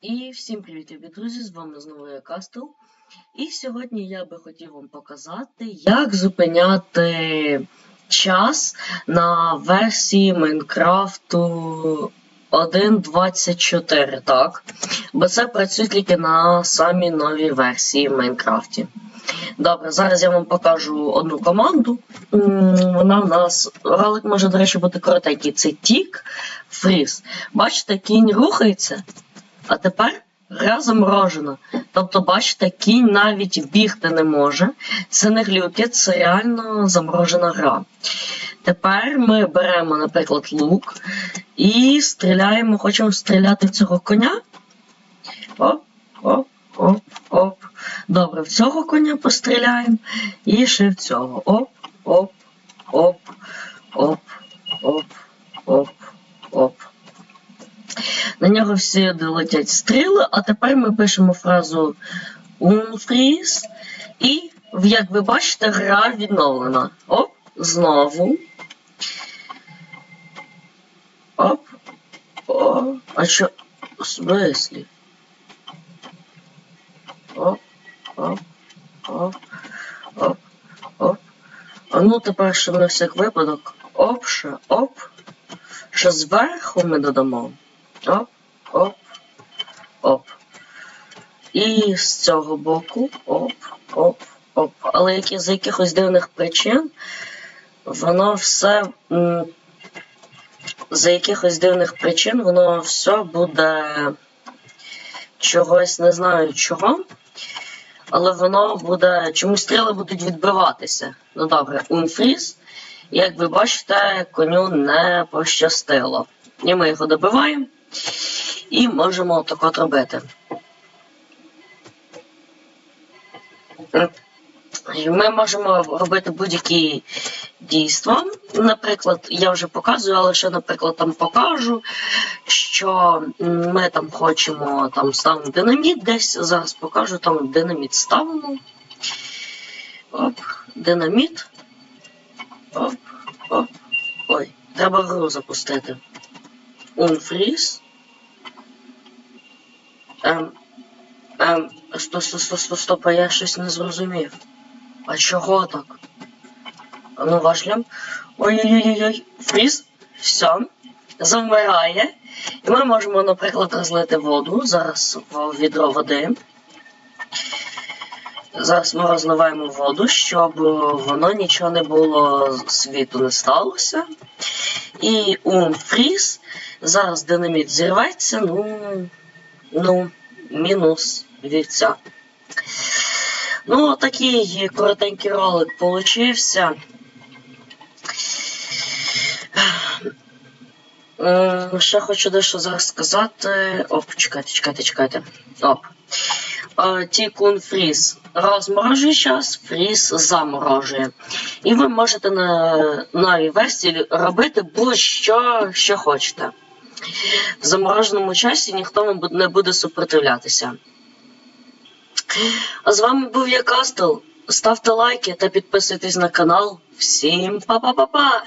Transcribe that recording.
І всім привіт, любі друзі! З вами знову я Кастел. І сьогодні я би хотів вам показати, як зупиняти час на версії Майнкрафту 1.24, так? Бо це працює тільки на самій новій версії Майнкрафті. Добре, зараз я вам покажу одну команду. Вона в нас. Ролик може, до речі, бути коротенький. Це тік фріз. Бачите, кінь рухається, а тепер гра заморожена. Тобто, бачите, кінь навіть бігти не може. Це не глюки, це реально заморожена гра. Тепер ми беремо, наприклад, лук і стріляємо, хочемо стріляти в цього коня. Оп, оп, оп, оп. Добре, в цього коня постріляємо. І ще в цього. Оп, оп, оп, оп, оп, оп. На нього всі летять стріли, а тепер ми пишемо фразу unfreeze. І, як ви бачите, гра відновлена. Оп, знову. Оп. О, а що? В смислі? Оп, оп, оп, оп, оп. А ну тепер ще на всяк випадок. Оп, ще, оп. Ще зверху ми додамо. Оп, оп, оп. І з цього боку оп, оп, оп. Але які, з якихось дивних причин воно все. За якихось дивних причин воно все буде чогось не знаю чого. Але воно буде. Чомусь стріли будуть відбиватися. Ну добре, унфріз. Як ви бачите, коню не пощастило. І ми його добиваємо. І можемо так от робити. Ми можемо робити будь-які дійства. Наприклад, я вже показую, але ще, наприклад, там покажу, що ми там хочемо там ставити динаміт десь. Зараз покажу, там динаміт ставимо. Оп, динаміт. Оп, оп. Ой, треба гру запустити. Unfreeze. Ем, ем, стоп, я щось не зрозумів. А чого так? Ну важлям. Ой-ой-ой-ой. Фріз. Все. Завмирає. І ми можемо, наприклад, розлити воду. Зараз в відро води. Зараз ми розливаємо воду, щоб воно нічого не було, світу не сталося. І унфріз. Зараз динаміт зірветься, ну, ну, мінус вівця. Ну, такий коротенький ролик получився. Ще хочу дещо зараз сказати. Оп, чекайте, чекайте, чекайте. Оп. Е, Тікун фріз розморожує час, фріз заморожує. І ви можете на новій версії робити будь-що, що хочете. В замороженому часі ніхто не буде супротивлятися. А з вами був я Кастел. Ставте лайки та підписуйтесь на канал. Всім па-па-па-па!